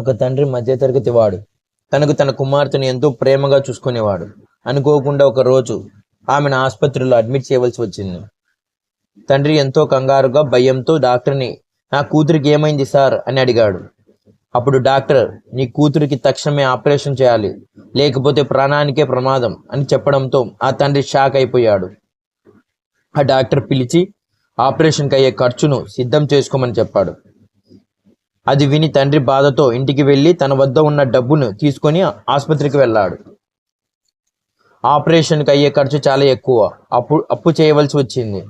ఒక తండ్రి మధ్యతరగతి వాడు. తనకు తన కుమార్తెను ఎంతో ప్రేమగా చూసుకునేవాడు. అనుకోకుండా ఒక రోజు ఆమెను ఆసుపత్రిలో అడ్మిట్ చేయవలసి వచ్చింది. తండ్రి ఎంతో కంగారుగా భయంతో డాక్టర్ని నా కూతురికి ఏమైంది సార్? అని అడిగాడు. అప్పుడు డాక్టర్ నీ కూతురికి తక్షణమే ఆపరేషన్ చేయాలి. లేకపోతే ప్రాణానికే ప్రమాదం అని చెప్పడంతో ఆ తండ్రి షాక్ అయిపోయాడు. ఆ డాక్టర్ పిలిచి ఆపరేషన్కి అయ్యే ఖర్చును సిద్ధం చేసుకోమని చెప్పాడు. అది విని తండ్రి బాధతో ఇంటికి వెళ్ళి తన వద్ద ఉన్న డబ్బును తీసుకొని ఆసుపత్రికి వెళ్ళాడు. ఆపరేషన్కి అయ్యే ఖర్చు చాలా ఎక్కువ. అప్పు అప్పు చేయవలసి వచ్చింది.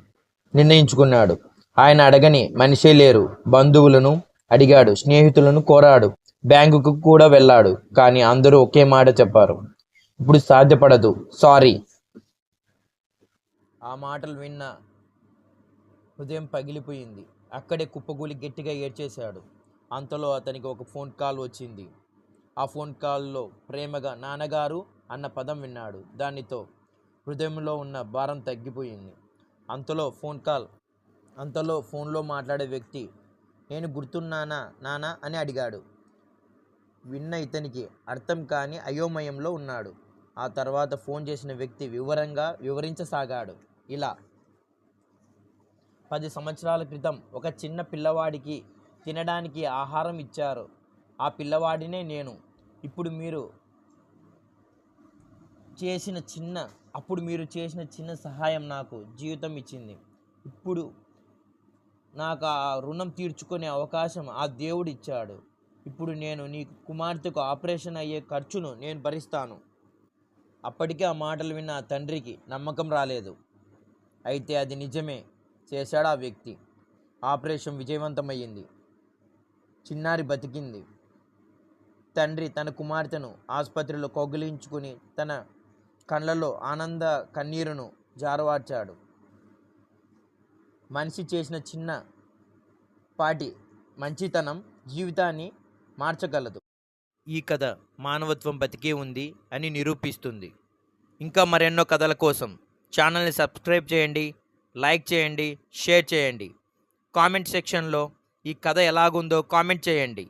నిర్ణయించుకున్నాడు. ఆయన అడగని మనిషే లేరు. బంధువులను అడిగాడు. స్నేహితులను కోరాడు. బ్యాంకుకు కూడా వెళ్ళాడు. కానీ అందరూ ఒకే మాట చెప్పారు. ఇప్పుడు సాధ్యపడదు. సారీ. ఆ మాటలు విన్న హృదయం పగిలిపోయింది. అక్కడే కుప్పగూలి గట్టిగా ఏడ్చేశాడు. అంతలో అతనికి ఒక ఫోన్ కాల్ వచ్చింది. ఆ ఫోన్ కాల్లో ప్రేమగా నాన్నగారు అన్న పదం విన్నాడు. దానితో హృదయంలో ఉన్న భారం తగ్గిపోయింది. అంతలో ఫోన్ కాల్ అంతలో ఫోన్లో మాట్లాడే వ్యక్తి నేను గుర్తున్నానా నానా అని అడిగాడు. విన్న ఇతనికి అర్థం కాని అయోమయంలో ఉన్నాడు. ఆ తర్వాత ఫోన్ చేసిన వ్యక్తి వివరంగా వివరించసాగాడు. ఇలా పది సంవత్సరాల క్రితం ఒక చిన్న పిల్లవాడికి తినడానికి ఆహారం ఇచ్చారు. ఆ పిల్లవాడినే నేను. ఇప్పుడు మీరు చేసిన చిన్న అప్పుడు మీరు చేసిన చిన్న సహాయం నాకు జీవితం ఇచ్చింది. ఇప్పుడు నాకు ఆ రుణం తీర్చుకునే అవకాశం ఆ దేవుడు ఇచ్చాడు. ఇప్పుడు నేను నీ కుమార్తెకు ఆపరేషన్ అయ్యే ఖర్చును నేను భరిస్తాను. అప్పటికే ఆ మాటలు విన్న ఆ తండ్రికి నమ్మకం రాలేదు. అయితే అది నిజమే చేశాడు ఆ వ్యక్తి. ఆపరేషన్ విజయవంతమయ్యింది. చిన్నారి బతికింది. తండ్రి తన కుమార్తెను ఆసుపత్రిలో కౌగిలించుకుని తన కళ్ళలో ఆనంద కన్నీరును జారవార్చాడు. మనిషి చేసిన చిన్న పాటి మంచితనం జీవితాన్ని మార్చగలదు. ఈ కథ మానవత్వం బతికే ఉంది అని నిరూపిస్తుంది. ఇంకా మరెన్నో కథల కోసం ఛానల్ని సబ్స్క్రైబ్ చేయండి లైక్ చేయండి షేర్ చేయండి. కామెంట్ సెక్షన్లో ఈ కథ ఎలాగుందో కామెంట్ చేయండి.